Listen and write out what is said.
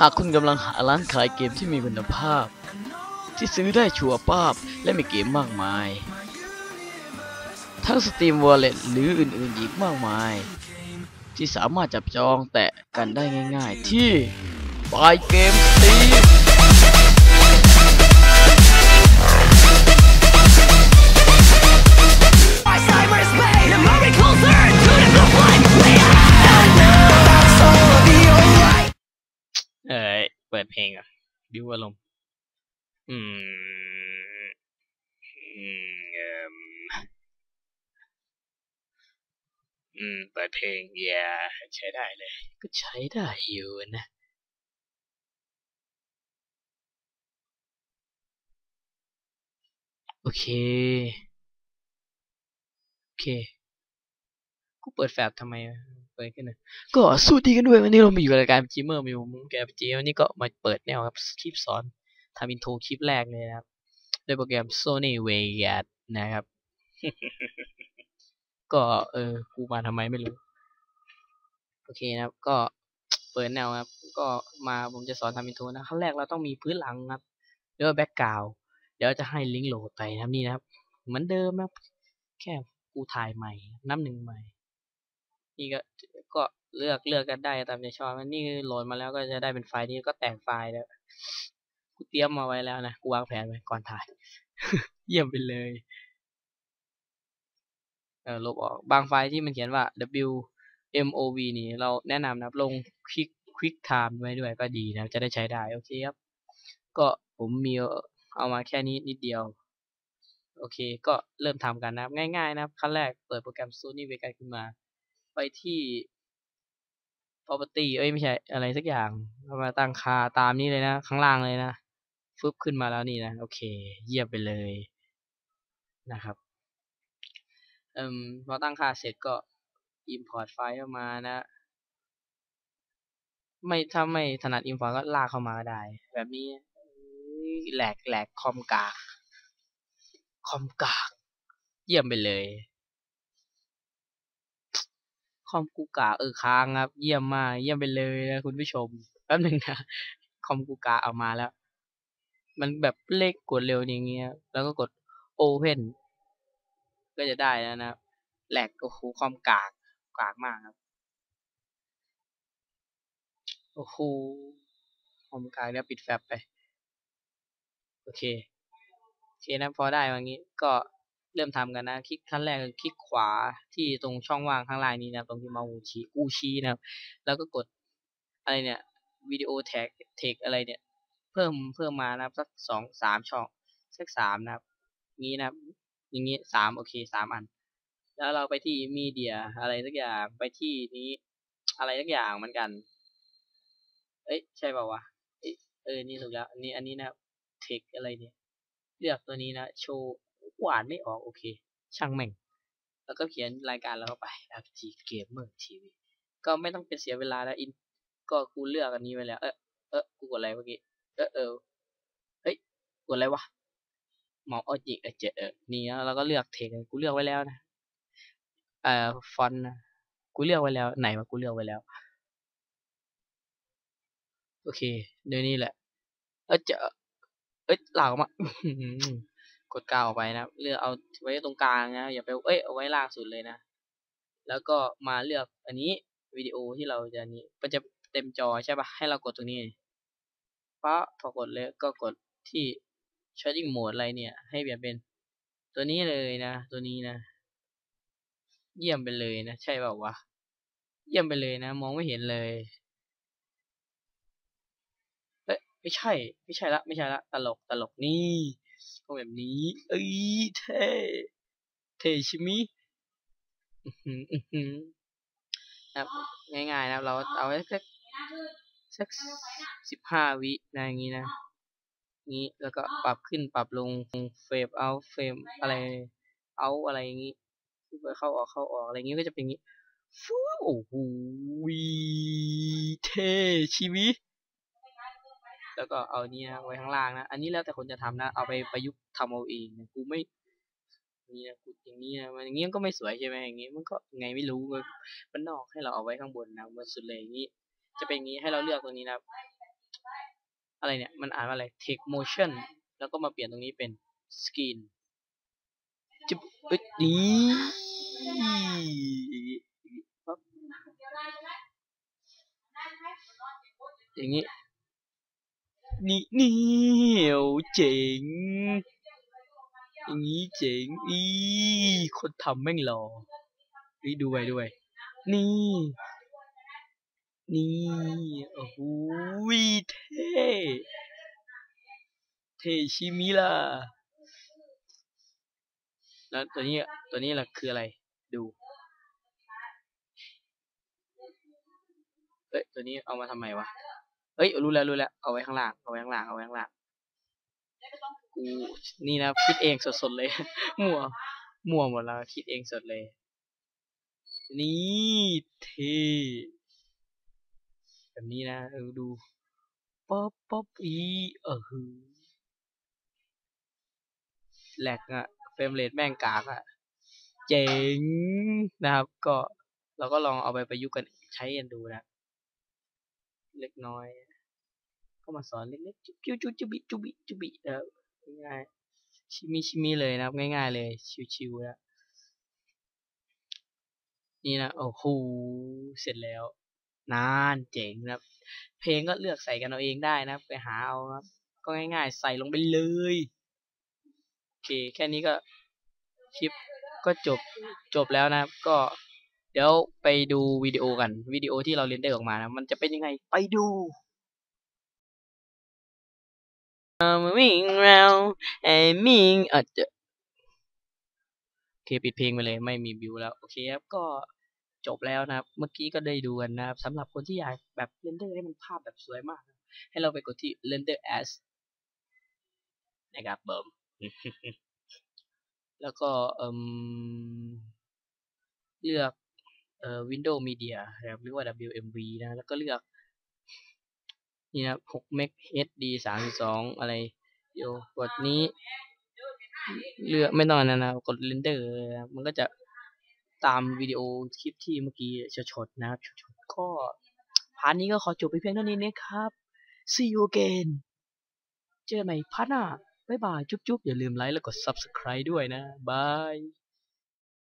หากคุณกำลังหาร้านขายเกมที่มีคุณภาพ ที่ซื้อได้ชัวร์ป้าบ และมีเกมมากมาย ทั้ง Steam Wallet หรืออื่นๆอีกมากมาย ที่สามารถจับจองแตะกันได้ง่ายๆที่ Buy Game Steam เปิดเพลงอะ ดิวอารมณ์อืมอืมเอิ่มอืมเปิดเพลงอย่าใช้ได้เลย ก็ใช้ได้อยู่นะโอเค โอเค กูเปิดแฟลชทำไม อะเปิดขึ้นนะก็สวัสดีกันด้วยวันนี้เรามาอยู่รายการจีเมอร์มีผมแกปจีวันนี้ก็มาเปิดแนวครับคลิปสอนทำอินโทรคลิปแรกเลยนะครับด้วยโปรแกรม Sony Vegas นะครับ ก็เออกูมาทำไมไม่รู้ โอเคนะครับ ก็เปิดแนวครับ ก็มาผมจะสอนทำอินโทรนะขั้นแรกเราต้องมีพื้นหลังครับหรือว่าแบ็กกราวเดี๋ยวจะให้ลิงก์โหลดไปนะครับนี่นะครับ เหมือนเดิมนะครับ แค่กูถ่ายใหม่ น้ำหนึ่งใหม่ นี่ก็ก็เลือกเลือกกันได้ตามใจชอบมันนี่โหลดมาแล้วก็จะได้เป็นไฟล์นี้ก็แต่งไฟล์แล้วกูเตรียมมาไว้แล้วนะกูวางแผนไว้ก่อนถ่าย เยี่ยมไปเลยเออลบออกบางไฟล์ที่มันเขียนว่า w m o v นี่เราแนะนำนะครับลง quick quick time ไว้ด้วยก็ดีนะจะได้ใช้ได้โอเคครับ ก็ผมมีเอามาแค่นี้นิดเดียว โอเค ก็เริ่มทำกันนะครับ ง่ายๆนะครับขั้นแรกเปิดโปรแกรม Sony Vegas ขึ้นมา ไปที่ property เอ้ยไม่ใช่ อะไรสักอย่างเอามาตั้งค่าตามนี้เลยนะ ข้างล่างเลยนะฟึบขึ้นมาแล้วนี่นะ โอเค เยี่ยมไปเลยนะครับเอ่มพอตั้งค่าเสร็จก็ import ไฟล์เข้ามานะ ไม่ถ้าไม่ถนัด import ก็ลากเข้ามาก็ได้ แบบนี้แหลกแหลกคอมกาก คอมกาก เยี่ยมไปเลย คอมกูกาเออค้างครับ เยี่ยมมากเยี่ยมไปเลยนะคุณผู้ชมแป๊บหนึ่งนะคอมกูกาเอามาแล้ว มันแบบเลขกดเร็วอย่างเงี้ย แล้วก็กด Open ก็จะได้แล้วนะแหลกโอ้โหคอมกากกากมากครับโอ้โหคอมกากเดี๋ยวปิดแฟลชไป โอเค โอเคนะพอได้อย่างนี้ก็ เริ่มทำกันนะ คลิกขั้นแรกคลิกขวาที่ตรงช่องว่างข้างล่างนี้นะตรงที่เมาส์ชี้กูชี้นะครับ แล้วก็กดอะไรเนี่ยวิดีโอแท็กเทคอะไรเนี่ย เพิ่มเพิ่มมานะครับสักสองสามช่องสักสามนะครับงี้นะครับ อย่างงี้สามโอเคสามอัน แล้วเราไปที่มีเดียอะไรสักอย่างไปที่นี้อะไรสักอย่างเหมือนกัน เอ้ยใช่ป่าวะเอ้ยเออนี่ถูกแล้วอันนี้อันนี้นะครับเทคอะไรเนี่ย เลือกตัวนี้นะโชว์ หวานไม่ออกโอเค ช่างแม่ง แล้วก็เขียนรายการเราเข้าไป FG Gamer TV ก็ไม่ต้องเป็นเสียเวลาแล้วอิน ก็กูเลือกอันนี้ไว้แล้ว เออเออกูกดอะไรเมื่อกี้ เออเออเฮ้ย กดอะไรวะเมาส์ออจิกเอเจเออนี่นะเราก็เลือกเทคกูเลือกไว้แล้วนะ เอ่อ ฟอนต์นะกูเลือกไว้แล้ว ไหนวะกูเลือกไว้แล้ว โอเค เดี๋ยวนี้แหละ เออเจอเอ้ยหลาออกมา กดกาวออกไปนะเลือกเอาไว้ตรงกลางนะอย่าไปเอ้ยเอาไว้ล่างสุดเลยนะ แล้วก็มาเลือกอันนี้วิดีโอที่เราจะนี้มันจะเต็มจอใช่ปะให้เรากดตรงนี้ปั๊บพอกดเลยก็กดที่ charging mode อะไรเนี่ย ให้เปลี่ยนเป็น ตัวนี้เลยนะ ตัวนี้นะ เยี่ยมไปเลยนะ ใช่เปล่าวะเยี่ยมไปเลยนะ มองไม่เห็นเลยเอ้ยไม่ใช่ ไม่ใช่ละ ไม่ใช่ละ ตลก ตลกนี่ ต้องแบบนี้ เอ้ยเท่เท่ชิมิครับง่ายๆนะครับเราเอาไว้สักสักสิบห้าวินะอย่างนี้นะนี้แล้วก็ปรับขึ้นปรับลงเฟรมเอาเฟรมอะไรเอาอะไรอย่างนี้ไปเข้าออกเข้าออกอะไรอย่างนี้ก็จะเป็นอย่างนี้ฟูโอ้โหเท่ชิมิ แล้วก็เอานี่นะไว้ข้างล่างนะ อันนี้แล้วแต่คนจะทำนะ เอาไปประยุกต์ทำเอาเองนะกูไม่นี่นะกูอย่างนี้นะมันอย่างนี้ก็ไม่สวยใช่ไหมอย่างนี้มันก็ไงไม่รู้มันมันนอกให้เราเอาไว้ข้างบนนะบนสุดเลยอย่างนี้ จะเป็นอย่างนี้ให้เราเลือกตรงนี้นะอะไรเนี่ย มันอ่านว่าอะไร take motion แล้วก็มาเปลี่ยนตรงนี้เป็น skin จิบเอ้ยนี่ปั๊บอย่างนี้ นี่นี่โอ้เจ๋งอย่างนี้เจ๋งอีคนทำแม่งหล่อนี่ดูไปดูไปนี่ นี่โอ้โหเท่เท่ชิมิล่ะแล้วตัวนี้ตัวนี้ล่ะคืออะไรดูเอ้ยตัวนี้เอามาทำไมวะ เอ้ยรู้แล้วรู้แล้วเอาไว้ข้างล่างเอาไว้ข้างล่างเอาไว้ข้างล่างกูนี่นะคิดเองสดๆเลย มั่วมั่วหมดแล้วคิดเองสดเลย นี่เทแบบนี้นะดูป๊อปป๊อปอีเออหือแหลกอะเฟรมเรทแม่งกากอะเจ๋งนะครับ ก็เราก็ลองเอาไปประยุกต์กันใช้กันดูนะ เล็กน้อย ก็มาสอนเล็กๆจุ๊บจุ๊บจุ๊บจุบิจุบิจุบินะครับง่ายๆชิมิชิมิเลยนะครับ ง่ายๆเลย ชิวๆนะนี่นะโอ้โหเสร็จแล้ว นานเจ๋งนะครับ เพลงก็เลือกใส่กันเอาเองได้นะไปหาเอาครับ ก็ง่ายๆ ใส่ลงไปเลยโอเคแค่นี้ก็คลิปก็จบจบแล้วนะครับ ก็ เดี๋ยวไปดูวิดีโอกันวิดีโอที่เราเรนเดอร์ออกมานะมันจะเป็นยังไง ไปดู วิ่งเราไอ้มิงอาจจะโอเคปิดเพลงไปเลยไม่มีบิวแล้ว โอเคครับก็จบแล้วนะครับ เมื่อกี้ก็ได้ดูกันนะครับสำหรับคนที่อยากแบบเรนเดอร์ให้มันภาพแบบสวยมาก ให้เราไปกดที่ render as นะครับเบิมแล้วก็เอมเลือก เอ่อ Windows Media นะครับหรือว่า WMV นะแล้วก็เลือกนี่นะ6 meg HD 32 อะไรเดี๋ยวกดนี้ เลือกไม่ต้องนนั้นะกด render นะครับมันก็จะตามวิดีโอคลิปที่เมื่อกี้ชดๆนะครับชดๆก็พาร์ทนี้ก็ขอจบไปเพียงเท่านี้นะครับ see you again เจอกันใหม่พาร์ทหน้าบ๊ายบาย จุ๊บๆ อย่าลืมไลค์แล้วกด subscribe ด้วยนะ บาย